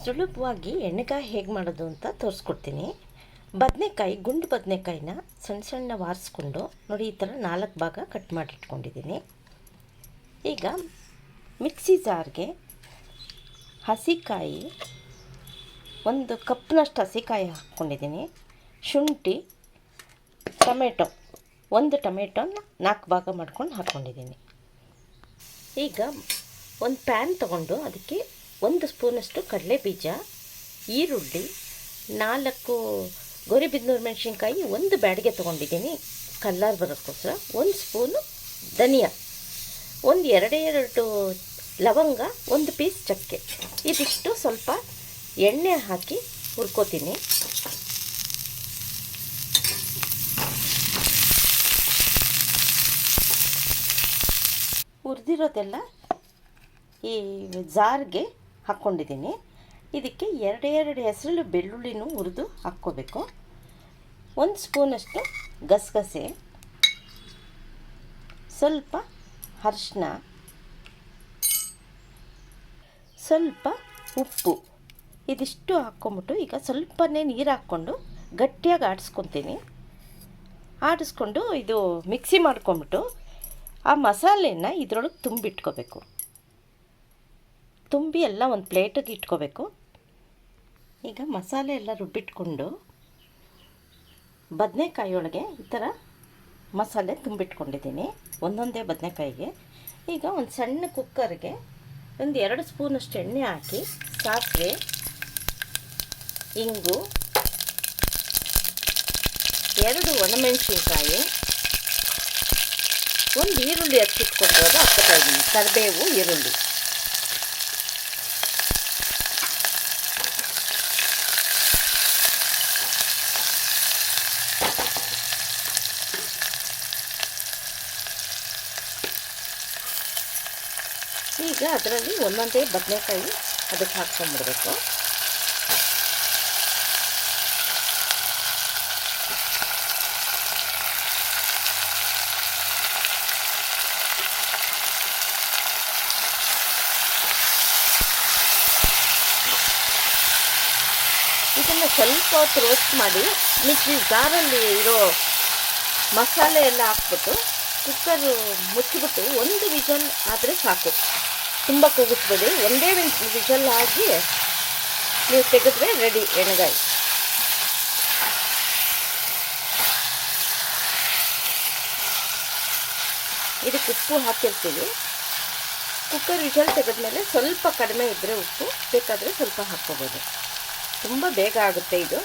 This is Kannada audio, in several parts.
ಸುಲಭವಾಗಿ ಎಣ್ಣೆಕಾಯಿ ಹೇಗೆ ಮಾಡೋದು ಅಂತ ತೋರಿಸ್ಕೊಡ್ತೀನಿ. ಬದನೆಕಾಯಿ, ಗುಂಡು ಬದನೆಕಾಯಿನ ಸಣ್ಣ ಸಣ್ಣ ವಾರಿಸ್ಕೊಂಡು ನೋಡಿ ಈ ಥರ ನಾಲ್ಕು ಭಾಗ ಕಟ್ ಮಾಡಿ ಇಟ್ಕೊಂಡಿದ್ದೀನಿ ಈಗ ಮಿಕ್ಸಿ ಜಾರ್ಗೆ ಹಸಿಕಾಯಿ, ಒಂದು ಕಪ್ನಷ್ಟು ಹಸಿಕಾಯಿ ಹಾಕ್ಕೊಂಡಿದ್ದೀನಿ. ಶುಂಠಿ, ಟೊಮೆಟೊ, ಒಂದು ಟೊಮೆಟೊನ ನಾಲ್ಕು ಭಾಗ ಮಾಡ್ಕೊಂಡು ಹಾಕ್ಕೊಂಡಿದ್ದೀನಿ. ಈಗ ಒಂದು ಪ್ಯಾನ್ ತಗೊಂಡು ಅದಕ್ಕೆ ಒಂದು ಸ್ಪೂನಷ್ಟು ಕಡಲೆ ಬೀಜ ಈರುಳ್ಳಿ, ನಾಲ್ಕು ಗೋರಿಬಿದನೂರು ಮೆಣಸಿನ್ಕಾಯಿ ಒಂದು ಬ್ಯಾಡಿಗೆ ತೊಗೊಂಡಿದ್ದೀನಿ. ಕಲ್ಲರ್ ಬರೋಕ್ಕೋಸ್ಕರ ಒಂದು ಸ್ಪೂನು ಧನಿಯಾ, ಒಂದು ಎರಡೇ ಎರಡು ಲವಂಗ, ಒಂದು ಪೀಸ್ ಚಕ್ಕೆ. ಇದಿಷ್ಟು ಸ್ವಲ್ಪ ಎಣ್ಣೆ ಹಾಕಿ ಹುರ್ಕೋತೀನಿ. ಹುರಿದಿರೋದೆಲ್ಲ ಈ ಜಾರ್ಗೆ ಹಾಕ್ಕೊಂಡಿದ್ದೀನಿ. ಇದಕ್ಕೆ ಎರಡೆರಡು ಎರಡು ಹೆಸರು ಬೆಳ್ಳುಳ್ಳಿನೂ ಹುರಿದು ಹಾಕ್ಕೋಬೇಕು. ಒಂದು ಸ್ಪೂನಷ್ಟು ಗಸಗಸೆ. ಸ್ವಲ್ಪ ಅರಿಶಿನ ಸ್ವಲ್ಪ ಉಪ್ಪು. ಇದಿಷ್ಟು ಹಾಕ್ಕೊಂಬಿಟ್ಟು ಈಗ ಸ್ವಲ್ಪನೇ ನೀರು ಹಾಕ್ಕೊಂಡು ಗಟ್ಟಿಯಾಗಿ ಆಡಿಸ್ಕೊತೀನಿ. ಆಡಿಸ್ಕೊಂಡು ಇದು ಮಿಕ್ಸಿ ಮಾಡ್ಕೊಂಬಿಟ್ಟು ಆ ಮಸಾಲೆನ ಇದರೊಳಗೆ ತುಂಬಿಟ್ಕೋಬೇಕು. ತುಂಬಿ ಎಲ್ಲ ಒಂದು ಪ್ಲೇಟಿಗೆ ಇಟ್ಕೋಬೇಕು. ಈಗ ಮಸಾಲೆ ಎಲ್ಲ ರುಬ್ಬಿಟ್ಕೊಂಡು ಬದನೆಕಾಯಿಯೊಳಗೆ ಈ ಥರ ಮಸಾಲೆ ತುಂಬಿಟ್ಕೊಂಡಿದ್ದೀನಿ, ಒಂದೊಂದೇ ಬದನೆಕಾಯಿಗೆ. ಈಗ ಒಂದು ಸಣ್ಣ ಕುಕ್ಕರ್ಗೆ ಒಂದು ಎರಡು ಸ್ಪೂನಷ್ಟು ಎಣ್ಣೆ ಹಾಕಿ, ಸಾಸಿವೆ, ಇಂಗು, ಎರಡು ಒಣಮೆಣಸಿನಕಾಯಿ, ಒಂದು ಈರುಳ್ಳಿ ಹಚ್ಚಿಟ್ಕೊಂಡಿರೋದು ಹಾಕ್ತಾ ಕರಿಬೇವು, ಈರುಳ್ಳಿ. ಈಗ ಅದರಲ್ಲಿ ಒಂದೊಂದೇ ಬದನೆಕಾಯಿ ಅದಕ್ಕೆ ಹಾಕ್ಕೊಂಡ್ಬಿಡ್ಬೇಕು ಇದನ್ನು ಸ್ವಲ್ಪ ಹೊತ್ತು ರೋಸ್ಟ್ ಮಾಡಿ, ಮಿಕ್ಸಿ ಜಾರಲ್ಲಿ ಇರೋ ಮಸಾಲೆ ಎಲ್ಲ ಹಾಕ್ಬಿಟ್ಟು ಕುಕ್ಕರು ಮುಚ್ಚಿಬಿಟ್ಟು ಒಂದು ವಿಷಲ್ ಆದರೆ ಸಾಕು. ತುಂಬ ಕೂಗಿಸ್ಬೇಡಿ. ಒಂದೇ ವಿಷಲ್ ಆಗಿ ನೀವು ತೆಗೆದ್ರೆ ರೆಡಿ ಎಣ್ಣೆಗಾಯಿ ಇದಕ್ಕೆ ಉಪ್ಪು ಹಾಕಿರ್ತೀವಿ. ಕುಕ್ಕರ್ ವಿಷಲ್ ತೆಗೆದ್ಮೇಲೆ ಸ್ವಲ್ಪ ಕಡಿಮೆ ಇದ್ದರೆ ಉಪ್ಪು, ಬೇಕಾದರೆ ಸ್ವಲ್ಪ ಹಾಕ್ಕೋಬೋದು. ತುಂಬ ಬೇಗ ಆಗುತ್ತೆ ಇದು.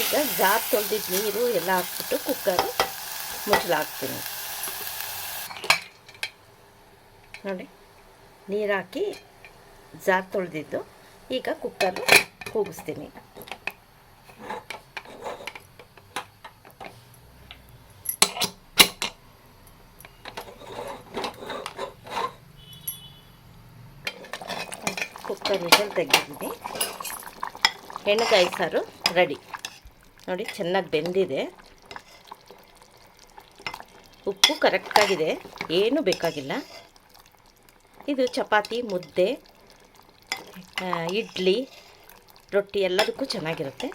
ಈಗ ಜಾರ್ ತೊಳೆದಿದ್ದು ನೀರು ಎಲ್ಲ ಹಾಕ್ಬಿಟ್ಟು ಕುಕ್ಕರ್ ಮುಚ್ಚಲಾಕ್ತೀನಿ. ನೋಡಿ, ನೀರು ಹಾಕಿ ಜಾರ್ ತೊಳೆದಿದ್ದು. ಈಗ ಕುಕ್ಕರ್ ಕೂಗಿಸ್ತೀನಿ. ಕುಕ್ಕರ್ ವಿಷಲ್ ತೆಗೆದಿದ್ದೀನಿ. ಎಣ್ಣೆಕಾಯಿ ಸಾರು ರೆಡಿ ನೋಡಿ ಚೆನ್ನಾಗಿ ಬೆಂದಿದೆ. ಉಪ್ಪು ಕರೆಕ್ಟಾಗಿದೆ ಏನೂ ಬೇಕಾಗಿಲ್ಲ. ಇದು ಚಪಾತಿ ಮುದ್ದೆ ಇಡ್ಲಿ ರೊಟ್ಟಿ ಎಲ್ಲದಕ್ಕೂ ಚೆನ್ನಾಗಿರುತ್ತೆ.